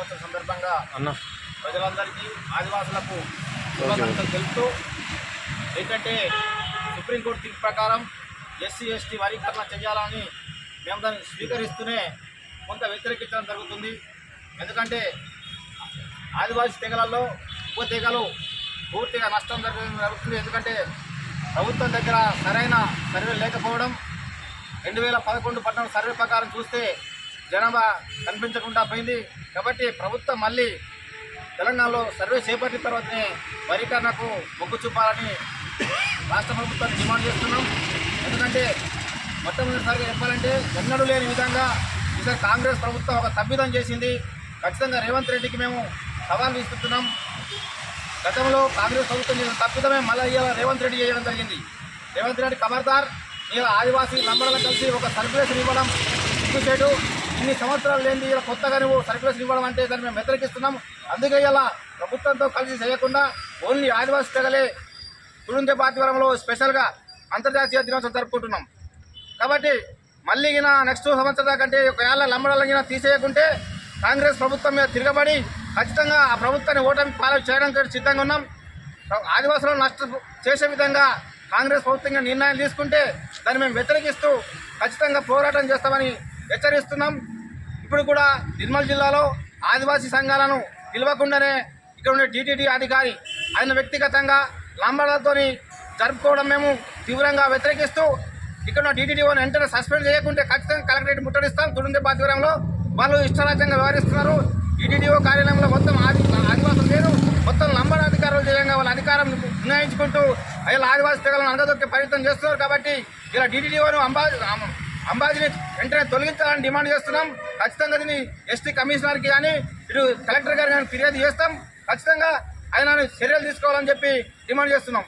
దినోత్సవం సందర్భంగా అన్న. ప్రజలందరికీ ఆదివాసులకు శుభాకాంక్షలు తెలుపుతూ ఏంటంటే సుప్రీంకోర్టు తీర్పు ప్రకారం ఎస్సీ ఎస్టీ వర్గీకరణ చేయాలని మేము దాన్ని స్వీకరిస్తూనే కొంత వ్యతిరేకించడం జరుగుతుంది. ఎందుకంటే ఆదివాసీ తెగలలో ఉప తెగలు పూర్తిగా నష్టం జరుగు- జరుగుతుంది. ఎందుకంటే ప్రభుత్వం దగ్గర సరైన సర్వే లేకపోవడం రెండు వేల పదకొండు పద్నాలుగు సర్వే ప్రకారం చూస్తే జనాభా కనిపించకుండా పోయింది. కాబట్టి ప్రభుత్వం మళ్ళీ తెలంగాణలో సర్వే చేపట్టిన తర్వాతనే వరీకరణకు మొగ్గు చూపాలని రాష్ట్ర ప్రభుత్వాన్ని డిమాండ్ చేస్తున్నాం. ఎందుకంటే మొట్టమొదటిసారిగా చెప్పాలంటే ఎన్నడూ లేని విధంగా ఈసారి కాంగ్రెస్ ప్రభుత్వం ఒక తప్పిదం చేసింది. ఖచ్చితంగా రేవంత్ రెడ్డికి మేము సవాల్ విస్తున్నాం గతంలో కాంగ్రెస్ ప్రభుత్వం చేసిన తప్పిదమే మళ్ళీ ఇవాళ రేవంత్ రెడ్డి చేయడం జరిగింది. రేవంత్ రెడ్డి కమర్దార్ ఇలా ఆదివాసీ లంబడలను కలిసి ఒక సర్క్యులేషన్ ఇవ్వడం. సిగ్గుచేటు ఇన్ని సంవత్సరాలు లేని ఇలా కొత్తగా నువ్వు సర్క్యులేషన్ ఇవ్వడం అంటే దాన్ని మేము వ్యతిరేకిస్తున్నాం అందుకే ఇలా ప్రభుత్వంతో కలిసి చేయకుండా ఓన్లీ ఆదివాసీ తెగలే తురుంజ పాతివరంలో స్పెషల్గా అంతర్జాతీయ దినోత్సవం జరుపుకుంటున్నాం. కాబట్టి మళ్ళీ గిన నెక్స్ట్ సంవత్సరం దాకంటే ఒకవేళ లంబడాలగిన తీసేయకుంటే కాంగ్రెస్ ప్రభుత్వం మీద తిరగబడి ఖచ్చితంగా ఆ ప్రభుత్వాన్ని ఓటమి పాలన చేయడానికి సిద్ధంగా ఉన్నాం. ఆదివాసులను నష్ట చేసే విధంగా కాంగ్రెస్ ప్రభుత్వంగా నిర్ణయం తీసుకుంటే దాన్ని మేము వ్యతిరేకిస్తూ ఖచ్చితంగా పోరాటం చేస్తామని హెచ్చరిస్తున్నాం. ఇప్పుడు కూడా నిర్మల్ జిల్లాలో ఆదివాసీ సంఘాలను పిలవకుండానే ఇక్కడ ఉండే టీటీడీ అధికారి ఆయన వ్యక్తిగతంగా లంబడాలతోని జరుపుకోవడం మేము తీవ్రంగా వ్యతిరేకిస్తూ ఇక్కడ ఉన్న టీటీడీఓని వెంటనే సస్పెండ్ చేయకుంటే ఖచ్చితంగా కలెక్టరేట్ ముట్టడిస్తాం. తుడుంది బాధ్యరంలో వాళ్ళు ఇష్టరాజ్యంగా వ్యవహరిస్తున్నారు. టీటీడీఓ కార్యాలయంలో మొత్తం ఆది ఆదివాసులు లేరు. మొత్తం లంబడ అధికారులు చేయంగా వాళ్ళ అధికారం నిర్ణయించుకుంటూ అయ్యా ఆదివాసీ తెగలను అందదొక్కే ప్రయత్నం చేస్తున్నారు కాబట్టి ఇలా టీటీడీఓను అంబా అంబాజీని వెంటనే తొలగించాలని డిమాండ్ చేస్తున్నాం. ఖచ్చితంగా దీన్ని ఎస్టీ కమిషనర్కి కానీ ఇటు కలెక్టర్ గారు కానీ ఫిర్యాదు చేస్తాం. ఖచ్చితంగా ఆయన చర్యలు తీసుకోవాలని చెప్పి డిమాండ్ చేస్తున్నాం.